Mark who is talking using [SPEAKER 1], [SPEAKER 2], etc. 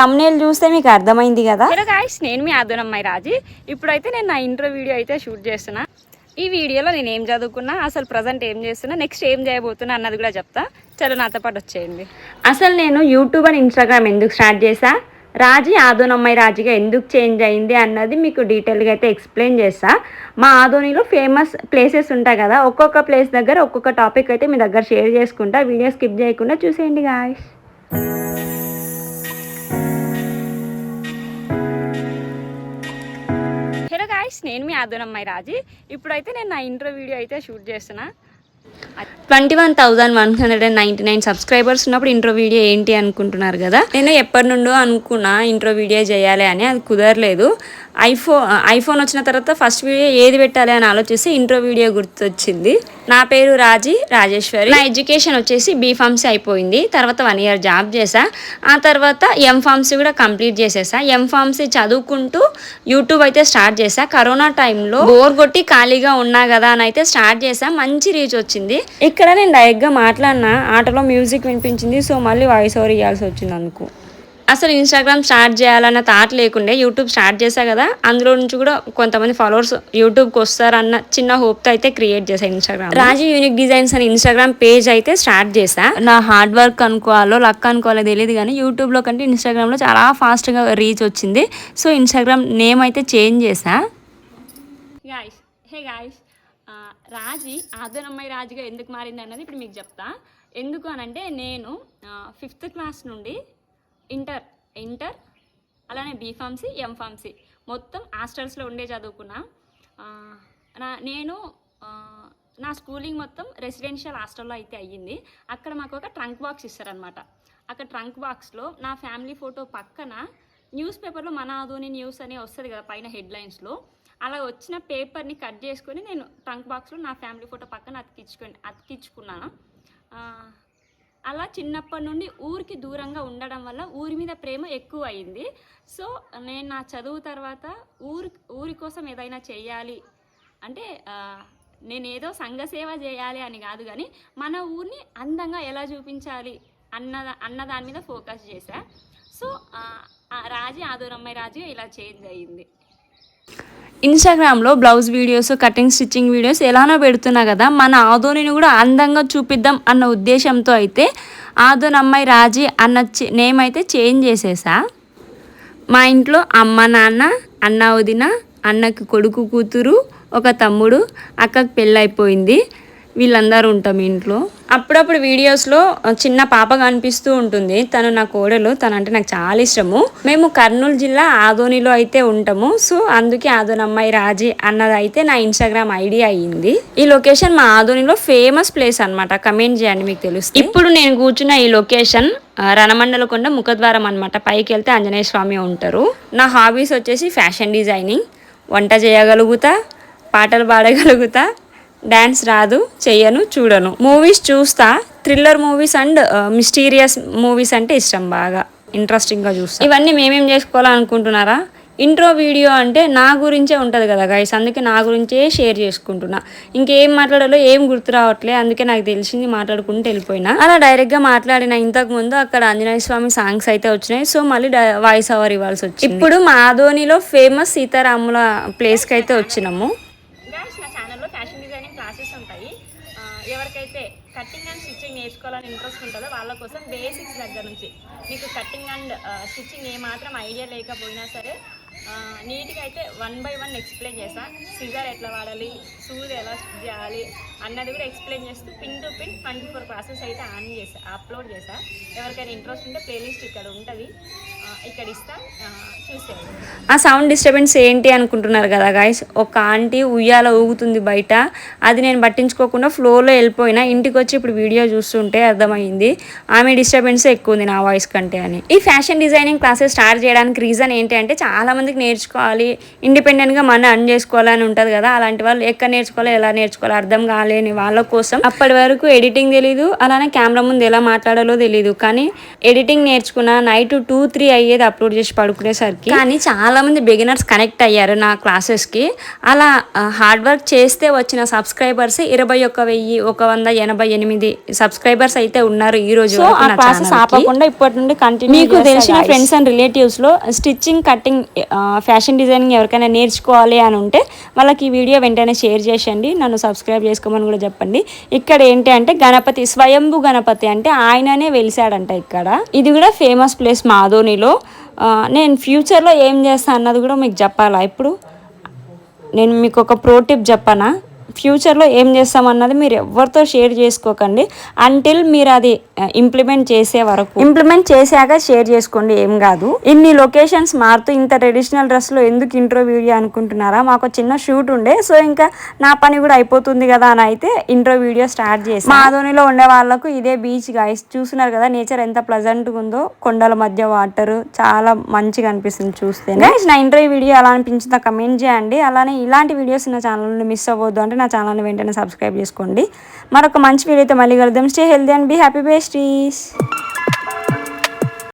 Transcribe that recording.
[SPEAKER 1] Thumbnail చూస్తే మీకు అర్థమైంది కదా?
[SPEAKER 2] హలో గాయస్ నేను మీ అమ్మాయి రాజీ. ఇప్పుడైతే నేను నా ఇంట్రో వీడియో అయితే షూట్ చేస్తున్నా. ఈ వీడియోలో నేను ఏం చదువుకున్నా అసలు ప్రజెంట్ ఏం చేస్తున్నా నెక్స్ట్ ఏం చేయబోతున్నా అన్నది కూడా చెప్తా. చలో నాతో పాటు వచ్చేయండి.
[SPEAKER 1] అసలు నేను యూట్యూబ్ అని ఇన్స్టాగ్రామ్ ఎందుకు స్టార్ట్ చేసా రాజీ ఆదోనమ్మాయి రాజీగా ఎందుకు చేంజ్ అయింది అన్నది మీకు డీటెయిల్గా అయితే ఎక్స్ప్లెయిన్ చేస్తా మా ఆదోనిలో ఫేమస్ ప్లేసెస్ ఉంటాయి కదా ఒక్కొక్క ప్లేస్ దగ్గర ఒక్కొక్క టాపిక్ అయితే మీ దగ్గర షేర్ చేసుకుంటా. వీడియో స్కిప్ చేయకుండా చూసేయండి గాయస్
[SPEAKER 2] గాయస్ నేను మీ అమ్మాయి రాజీ. ఇప్పుడైతే నేను నా ఇంట్రో వీడియో అయితే షూట్ చేస్తున్నా.
[SPEAKER 1] Twenty one thousand one hundred and ninety nine subscribers ఉన్నప్పుడు ఇంట్రో వీడియో ఏంటి అనుకుంటున్నారు కదా? నేను ఎప్పటి నుండో అనుకున్నా ఇంట్రో వీడియో చేయాలి అని అది కుదరలేదు. ఐఫోన్ ఐఫోన్ వచ్చిన తర్వాత ఫస్ట్ వీడియో ఏది పెట్టాలి అని ఆలోచిస్తే ఇంట్రో వీడియో గుర్తొచ్చింది. నా పేరు రాజీ రాజేశ్వరి. నా ఎడ్యుకేషన్ వచ్చేసి బీ ఫార్మసీ అయిపోయింది. తర్వాత వన్ ఇయర్ జాబ్ చేశా. ఆ తర్వాత ఎం ఫార్మసీ కూడా కంప్లీట్ చేసేసా ఎం ఫార్మసీ చదువుకుంటూ యూట్యూబ్ అయితే స్టార్ట్ చేశా. కరోనా టైంలో బోర్ కొట్టి ఖాళీగా ఉన్నా కదా అని అయితే స్టార్ట్ చేశా. మంచి రీచ్ వచ్చింది. ఇక్కడ నేను డైరెక్ట్గా మాట్లాడినా ఆటలో మ్యూజిక్ వినిపించింది సో మళ్ళీ వాయిస్ ఓవర్ ఇవ్వాల్సి వచ్చింది అందుకు. అసలు ఇన్స్టాగ్రామ్ స్టార్ట్ చేయాలన్న థాట్ లేకుండే యూట్యూబ్ స్టార్ట్ చేశా కదా అందులో నుంచి కూడా కొంతమంది ఫాలోవర్స్ యూట్యూబ్కి వస్తారన్న చిన్న హోప్తో అయితే క్రియేట్ చేశా ఇన్స్టాగ్రామ్ రాజీ యూనిక్ డిజైన్స్ అని ఇన్స్టాగ్రామ్ పేజ్ అయితే స్టార్ట్ చేశా. నా హార్డ్ వర్క్ అనుకోవాలో లక్ అనుకోవాలో తెలియదు కానీ యూట్యూబ్లో కంటే ఇన్స్టాగ్రామ్లో చాలా ఫాస్ట్గా రీచ్ వచ్చింది. సో ఇన్స్టాగ్రామ్ నేమ్ అయితే చేంజ్ చేశా.
[SPEAKER 2] గాయస్ హే గాయస్ రాజీ అమ్మాయి రాజుగా ఎందుకు మారింది అన్నది ఇప్పుడు మీకు చెప్తా. ఎందుకు అనంటే నేను ఫిఫ్త్ క్లాస్ నుండి ఇంటర్ ఇంటర్ అలానే బీఫార్మసీ ఎంఫార్మసీ మొత్తం హాస్టల్స్లో ఉండే చదువుకున్నా. నా నేను నా స్కూలింగ్ మొత్తం రెసిడెన్షియల్ హాస్టల్లో అయితే అయ్యింది. అక్కడ మాకు ఒక ట్రంక్ బాక్స్ ఇస్తారనమాట అక్కడ ట్రంక్ బాక్స్లో నా ఫ్యామిలీ ఫోటో పక్కన న్యూస్ పేపర్లో మన ఆధోని న్యూస్ అని వస్తుంది కదా పైన హెడ్లైన్స్లో అలా వచ్చిన పేపర్ని కట్ చేసుకొని నేను ట్రంక్ బాక్స్లో నా ఫ్యామిలీ ఫోటో పక్కన అతికించుకొని అతికించుకున్నాను. అలా చిన్నప్పటి నుండి ఊరికి దూరంగా ఉండడం వల్ల ఊరి మీద ప్రేమ ఎక్కువ అయింది సో నేను నా చదువు తర్వాత ఊరి ఊరి కోసం ఏదైనా చేయాలి అంటే నేను ఏదో సంఘ సేవ చేయాలి అని కాదు కానీ మన ఊరిని అందంగా ఎలా చూపించాలి అన్న అన్న దాని మీద ఫోకస్ చేశా. సో ఆ, ఆ రాజీ ఆదూరమ్మాయి రాజు ఇలా చేంజ్ అయ్యింది.
[SPEAKER 1] ఇన్స్టాగ్రామ్లో blouse videos cutting stitching videos ఎలానో పెడుతున్నా కదా మన ఆదోనిని కూడా అందంగా చూపిద్దాం అన్న ఉద్దేశంతో అయితే ఆదోన్ అమ్మాయి రాజీ అన్న నేమ్ అయితే చేంజ్ చేసేసా. మా ఇంట్లో అమ్మ నాన్న అన్న వదిన అన్నకి కొడుకు కూతురు ఒక తమ్ముడు అక్కకు పెళ్ళైపోయింది. వీళ్ళందరూ ఉంటాం ఇంట్లో. అప్పుడప్పుడు వీడియోస్లో చిన్న పాప కనిపిస్తూ ఉంటుంది. తను నా కోడలు తను అంటే నాకు చాలా ఇష్టము. మేము కర్నూలు జిల్లా ఆదోనిలో అయితే ఉంటాము. సో అందుకే ఆదోని అమ్మాయి రాజీ అన్నది అయితే నా ఇన్స్టాగ్రామ్ ఐడి అయ్యింది. ఈ లొకేషన్ మా ఆదోనిలో ఫేమస్ ప్లేస్ అన్నమాట. కమెంట్ చేయండి మీకు తెలుసు ఇప్పుడు నేను కూర్చున్న ఈ లొకేషన్ రణమండల రణమండలకొండ ముఖద్వారం అనమాట పైకి వెళ్తే ఆంజనేయ స్వామి ఉంటారు. నా హాబీస్ వచ్చేసి ఫ్యాషన్ డిజైనింగ్. వంట చేయగలుగుతా పాటలు పాడగలుగుతా డ్యాన్స్ రాదు చెయ్యను చూడను. మూవీస్ చూస్తా. Thriller movies and mysterious movies అంటే ఇష్టం బాగా. ఇంట్రెస్టింగ్గా చూస్తాను ఇవన్నీ మేమేం చేసుకోవాలనుకుంటున్నారా? ఇంట్రో వీడియో అంటే నా గురించే ఉంటుంది కదా గైస్ అందుకే నా గురించే షేర్ చేసుకుంటున్నా. ఇంకేం మాట్లాడాలో ఏం గుర్తు రావట్లే అందుకే నాకు తెలిసింది మాట్లాడుకుంటూ వెళ్ళిపోయినా. అలా డైరెక్ట్గా మాట్లాడిన ఇంతకు ముందు అక్కడ ఆంజనేయ స్వామి సాంగ్స్ అయితే వచ్చినాయి. సో మళ్ళీ వాయిస్ ఓవర్ ఇవ్వాల్సి వచ్చింది. ఇప్పుడు మా ఫేమస్ సీతారాముల ప్లేస్కి అయితే వచ్చినాము.
[SPEAKER 2] నేర్చుకోవాలని ఇంట్రెస్ట్ ఉంటుందో వాళ్ళ కోసం బేసిక్స్ దగ్గర నుంచి. మీకు కటింగ్ అండ్ స్టిచ్చింగ్ ఏమాత్రం ఐడియా లేకపోయినా సరే నీట్గా అయితే వన్ బై వన్ ఎక్స్ప్లెయిన్ చేస్తాను సిజర్ ఎట్లా వాడాలి సూది ఎలా చేయాలి అన్నది కూడా ఎక్స్ప్లెయిన్ చేస్తూ pin to pin twenty four classes అయితే ఆన్ చేసా అప్లోడ్ చేసా ఎవరికైనా ఇంట్రెస్ట్ ఉంటే ప్లేలిస్ట్ ఇక్కడ ఉంటుంది. ఇక్కడ ఆ, చూసేయండి.
[SPEAKER 1] ఆ సౌండ్ డిస్టర్బెన్స్ ఏంటి అనుకుంటున్నారు కదా గాయస్ ఒక ఆంటీ ఉయ్యాల ఊగుతుంది బయట. అది నేను పట్టించుకోకుండా ఫ్లోలో వెళ్ళిపోయినా ఇంటికి వచ్చి ఇప్పుడు వీడియో చూస్తుంటే అర్థమైంది. ఆమె డిస్టర్బెన్స్ ఎక్కువ ఉంది నా వాయిస్ కంటే అని. ఈ ఫ్యాషన్ డిజైనింగ్ క్లాసెస్ స్టార్ట్ చేయడానికి రీజన్ ఏంటి అంటే చాలామందికి నేర్చుకోవాలి. ఇండిపెండెంట్గా మన అన్ చేసుకోవాలని ఉంటుంది కదా అలాంటి వాళ్ళు ఎక్కడ నేర్చుకోవాలి ఎలా నేర్చుకోవాలి అర్థం కాలేని వాళ్ళ కోసం. అప్పటి వరకు ఎడిటింగ్ తెలీదు అలానే కెమెరా ముందు ఎలా మాట్లాడాలో తెలీదు. కానీ ఎడిటింగ్ నేర్చుకున్న నైట్ టూ త్రీ అయ్యేది అప్లోడ్ చేసి పడుకునేసరికి కానీ చాలా మంది బిగినర్స్ కనెక్ట్ అయ్యారు నా క్లాసెస్కి అలా హార్డ్ వర్క్ చేస్తే వచ్చిన సబ్స్క్రైబర్స్ ఇరవై ఒక్క వెయ్యి ఒక వంద ఎనభై ఎనిమిది సబ్స్క్రైబర్స్ అయితే ఉన్నారు ఈ రోజు క్లాసెస్కి.
[SPEAKER 2] ఆపకుండా ఇప్పటి నుండి కంటిన్యూ
[SPEAKER 1] మీకు తెలిసిన ఫ్రెండ్స్ అండ్ రిలేటివ్స్లో స్టిచ్చింగ్ కటింగ్ ఫ్యాషన్ డిజైనింగ్ ఎవరికైనా నేర్చుకోవాలి అని ఉంటే వాళ్ళకి ఈ వీడియో వెంటనే షేర్ చేసండి నన్ను సబ్స్క్రైబ్ చేసుకోమని కూడా చెప్పండి. ఇక్కడ ఏంటి అంటే గణపతి స్వయంభు గణపతి అంటే ఆయననే వెలిసాడంట ఇక్కడ. ఇది కూడా ఫేమస్ ప్లేస్ మాధోనిలో. నేను ఫ్యూచర్లో ఏం చేస్తాను అన్నది కూడా మీకు చెప్పాలా? ఇప్పుడు నేను మీకు ఒక ప్రో టిప్ చెప్పనా? ఫ్యూచర్లో ఏం చేస్తామన్నది మీరు ఎవరితో షేర్ చేసుకోకండి. అంటిల్ మీరు అది ఇంప్లిమెంట్ చేసే వరకు. ఇంప్లిమెంట్ చేశాక షేర్ చేసుకోండి ఏం కాదు. ఇన్ని లొకేషన్స్ మారుతూ ఇంత ట్రెడిషనల్ డ్రెస్లో ఎందుకు ఇంట్రో వీడియో అనుకుంటున్నారా? మాకు చిన్న షూట్ ఉండే సో ఇంకా నా పని కూడా అయిపోతుంది కదా అని అయితే ఇంట్రో వీడియో స్టార్ట్ చేసి మాధోనిలో ఉండే వాళ్ళకు ఇదే బీచ్ గాయస్ చూస్తున్నారు కదా నేచర్ ఎంత ప్లజెంట్గా ఉందో. కొండల మధ్య వాటర్ చాలా మంచిగా అనిపిస్తుంది చూస్తే నా ఇంటర్వ్యూ వీడియో ఎలా అనిపించిందో కమెంట్ చేయండి. అలానే ఇలాంటి వీడియోస్ నా ఛానల్ మిస్ అవ్వద్దు. అంటే నా ఛానల్ని వెంటనే సబ్స్క్రైబ్ చేసుకోండి. మరొక మంచి వీడియోతో మళ్ళీ కలుద్దాం. Stay healthy and be happy besties